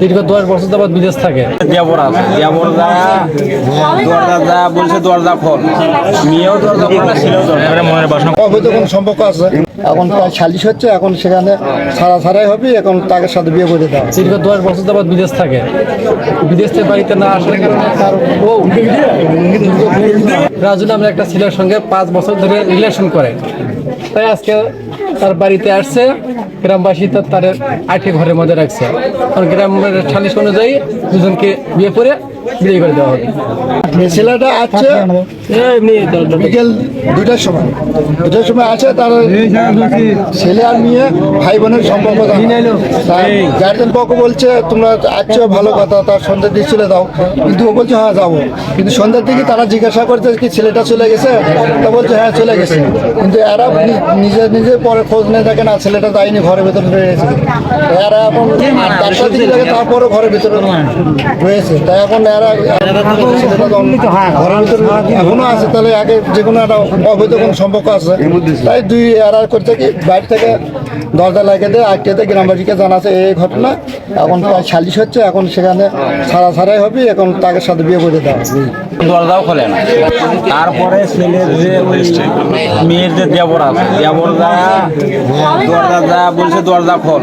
দীর্ঘ দশ বছর যাবৎ বিদেশ থাকে। দেবর দেবর দরজা যা বলছে দরজা খোল। মেয়েও দরজা খোল ছেলেও মনের বাসনা অবৈধ কোনো সম্পর্ক আছে। এখন প্রায় সালিশ হচ্ছে এখন সেখানে ছাড়া ছাড়াই হবে এখন তাকে সাথে বিয়ে করে দেওয়া দীর্ঘ দশ বছর যাবৎ বিদেশ থাকে। বিদেশ থেকে বাড়িতে না আসার কারণে তার বউ রাজু নামের একটা ছেলের সঙ্গে পাঁচ বছর ধরে রিলেশন করে। তাই আজকে তার বাড়িতে আসছে। গ্রামবাসী তার তাদের আটকে ঘরের মধ্যে রাখছে। কারণ গ্রামের সালিশ অনুযায়ী দুজনকে বিয়ে করে বিয়ে করে দেওয়া হবে। ছেলেটা আছে বিকেল দুটার সময়। দুটার সময় আছে তার ছেলে আর মেয়ে ভাই বোনের সম্পর্ক গার্জেন পক্ষ বলছে তোমরা আসছো ভালো কথা তার সন্ধ্যের দিকে চলে দাও কিন্তু ও বলছে হ্যাঁ যাব। কিন্তু সন্ধ্যের দিকে তারা জিজ্ঞাসা করছে কি ছেলেটা চলে গেছে? তা বলছে হ্যাঁ চলে গেছে। কিন্তু এরা নিজে নিজে পরে খোঁজ নিয়ে থাকে না ছেলেটা যায়নি ঘরের ভেতরে রয়েছে এরা এখন চারটার দিকে দেখে তারপরও ঘরের ভেতরে রয়েছে। তাই এখন এরা ঘরের ভিতরে এখনও আছে তাহলে আগে যে কোনো একটা অবৈধ কোনো সম্পর্ক আছে? তাই দুই এরা করতে কি বাইরে থেকে দরজা লাগিয়ে দেয় আটকেতে গ্রামবাসীকে জানাছে এই ঘটনা। এখন প্রায় সালিশ হচ্ছে এখন সেখানে ছাড়া ছাড়াই হবে এখন তাকে সাথে বিয়ে করে দেওয়া হবে। দরজাও খোলে না। তারপরে ছেলের যে মেয়ের যে দেবর আছে দেবর যা দরজা যা বলছে দরজা খোল।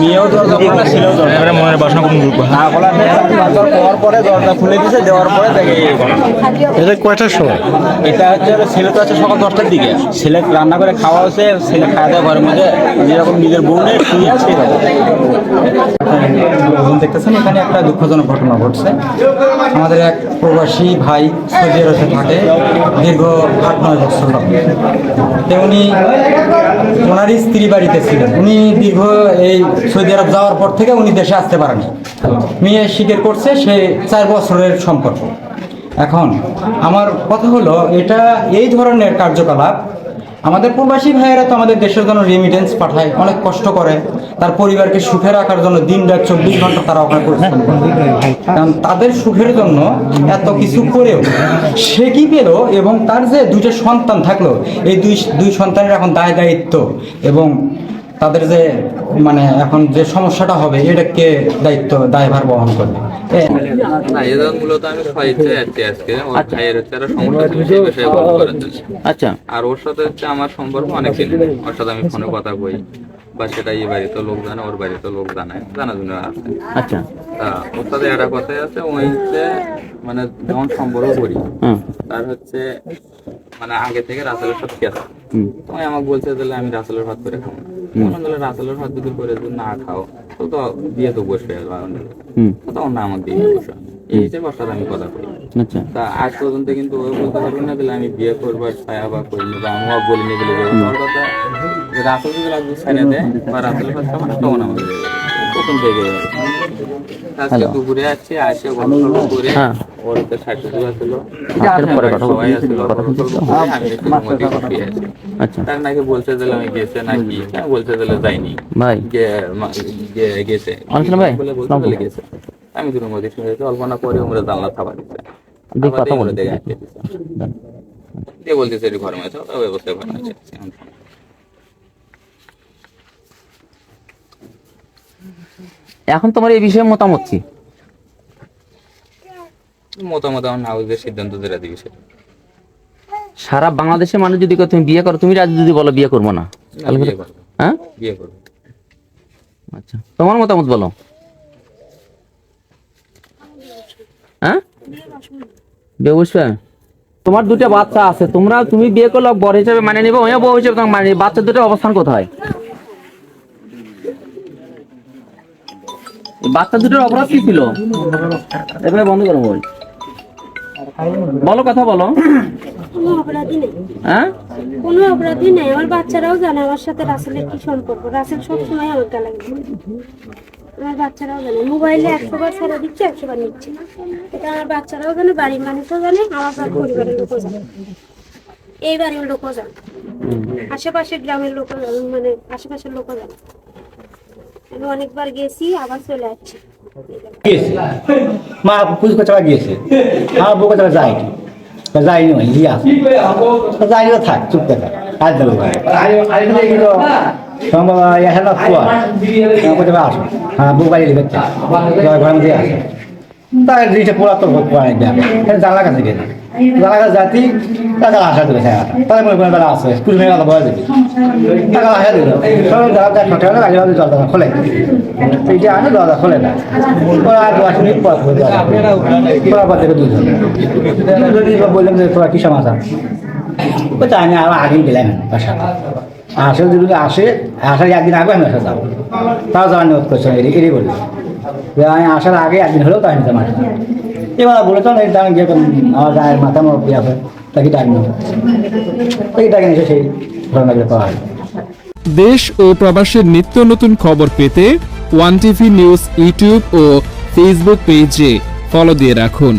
মেয়েও দরজা খোল ছেলেও দরজা মনের বাসনা কোন না খোলা দেওয়ার পরে দরজা খুলে দিছে দেওয়ার পরে দেখে এটা কয়টার সময়? এটা হচ্ছে ছেলে তো আছে সকাল দশটার দিকে। ছেলে রান্না করে খাওয়া হচ্ছে ছেলে খাওয়া দাওয়া ঘরের মধ্যে যেরকম নিজের বউ নেই শুয়ে আছে দেখতেছেন এখানে একটা দুঃখজনক ঘটনা ঘটছে। আমাদের এক প্রবাসী ভাই সৌদি আরবে থাকে দীর্ঘ আট, নয় বছর তেমনি ওনারই স্ত্রী বাড়িতে ছিলেন। উনি দীর্ঘ এই সৌদি আরব যাওয়ার পর থেকে উনি দেশে আসতে পারেনি। মেয়ে স্বীকার করছে, সে চার বছরের সম্পর্ক। এখন আমার কথা হলো, এটা এই ধরনের কার্যকলাপ আমাদের প্রবাসী ভাইয়েরা তো আমাদের দেশের জন্য রেমিটেন্স পাঠায়, অনেক কষ্ট করে। তার পরিবারকে সুখে রাখার জন্য দিন রাত চব্বিশ ঘণ্টা তারা ওখানে পরিশ্রম করে কারণ তাদের সুখের জন্য এত কিছু করেও সে কি পেল এবং তার যে দুইটা সন্তান থাকল, এই দুই দুই সন্তানের এখন দায় দায়িত্ব এবং তাদের যে মানে এখন যে সমস্যাটা হবে এটা কে দায়িত্ব দায়ভার বহন করবে। জন্য। আচ্ছা। আর ওর সাথে হচ্ছে আমার সম্পর্ক অনেক দিন ওর সাথে আমি ফোনে কথা কই বা সেটা এই বাড়িতে লোক জানে ওর বাড়িতে লোক জানে জানাজুনা আছে। আচ্ছা। তা ওর সাথে একটা কথাই আছে ওই হচ্ছে মানে যখন সম্পর্ক করি তার হচ্ছে মানে আগে থেকে রাসেলের সাথে গেছে হুম। তুমি আমাকে বলছে তাহলে আমি রাসেলের ভাত করে খাব। বললাম, তাহলে রাসেলের ভাত যদি করে যদি না খাও তো তো বিয়ে তো বসে গেল তখন না আমার দিয়ে বসা। এই হিসেবে ওর সাথে আমি কথা কই। আচ্ছা। তা আজ পর্যন্ত কিন্তু ও বলতে পারবি না তাহলে আমি বিয়ে করব ছায়া বা করিনি বা আমিও বলিনি বলে দেবো তোর কথা রাসেল যদি লাগবে ছাড়িয়ে দেয় বা রাসেলের ভাত খাব না তখন আমাদের যাবে। প্রথম থেকে আজকে দুপুরে আসছে আসে গল্প করে হ্যাঁ। ওর তো পরে কথা সবাই গল্প টল্প করে আমি একটু আছি। আচ্ছা। তার নাকি বলছে দিলে আমি গেছে নাকি হ্যাঁ বলছে দিলে যাইনি। ভাই। গে- গেছে। ভাই? বলে বলে গেছে। আমি দুটোর মধ্যে শুনেছি অল্পনা পরে আমরা জানলা থাবা দিচ্ছে কথা বলো। দেখে দিয়ে বলতেছে মধ্যে ওটা ব্যবস্থা ঘরে আছে এখন তোমার এই বিষয়ে মতামত কি? মতামত আমার নাউজের সিদ্ধান্ত যেটা দিবি সেটা। সারা বাংলাদেশের মানুষ যদি তুমি বিয়ে করো তুমি রাজি যদি বলো বিয়ে করব না। না, হ্যাঁ? বিয়ে করব। আচ্ছা তোমার মতামত বলো। হ্যাঁ? বিয়ে বসবে তোমার দুটো বাচ্চা আছে তোমরা তুমি বিয়ে করলে বর হিসেবে মানে নিবে ওই বউ হিসেবে মানে বাচ্চা দুটোর অবস্থান কোথায়? বাচ্চা দুটোর অপরাধ কি ছিল? এভাবে বন্ধ করো বল বলো কথা বলো। কোনো অপরাধী নেই। হ্যাঁ? কোনো অপরাধী নেই। আমার বাচ্চারাও জানে আমার সাথে রাসেলের কি সম্পর্ক। রাসেল সবসময় আমার গালাগালি করে। আমার বাচ্চারাও জানে। মোবাইলে একশো বার ছেড়ে দিচ্ছে একশো বার নিচ্ছে। এটা আমার বাচ্চারাও জানে বাড়ির মানুষও জানে আমার পরিবারের লোকও জানে। এই বাড়ির লোকও জানে। আশেপাশের গ্রামের লোকও জানে মানে আশেপাশের লোকও জানে। আমি অনেকবার গেছি, আবার চলে আসছি। মা পুজো করতে গিয়েছে? আমার বউ কোথাও যায়নি। যায়নি ওই ইয়ে আছে যায়নি থাক, চুপ থাক কাজ দেবো আসো। হ্যাঁ বুক বাড়ি ঘরের মধ্যে আসে। তার দিয়েছে পোড়া তো পোড়া নেই যাবে জানলা কাছে গেছে জানলা কাছে জাতি তাকে আশা দিল তাহলে মনে করেন বেলা আসে স্কুল মেয়ে কথা বলে টাকা আশা দিল সব দরজা ঠকে হলে আগে দরজা খোলে। এইটা আনে দরজা খোলে না। ওরা দশ মিনিট পর করে পড়া পর থেকে দুজন। বললাম যে, তোরা কি সমাচার? ও তাই আমি আরও আগেই গেলাম বাসা। যদি আসে, আসার একদিন আগে আমি আসা যাব। তাও যাওয়ার নিয়োগ করছে না এটাই বলল। যে আমি আসার আগে একদিন হলেও তাই নিতাম আসে এবার বলে তো এই দাম যেরকম আমার গায়ের মাথা আমার ইয়ে হয় তাকে ডাক নেব। তাকে ডাকে নিয়ে সেই ঘটনাগুলো পাওয়া হয় দেশ ও প্রবাসের নিত্য নতুন খবর পেতে ওয়ান টিভি নিউজ, ইউটিউব ও ফেসবুক পেজে ফলো দিয়ে রাখুন।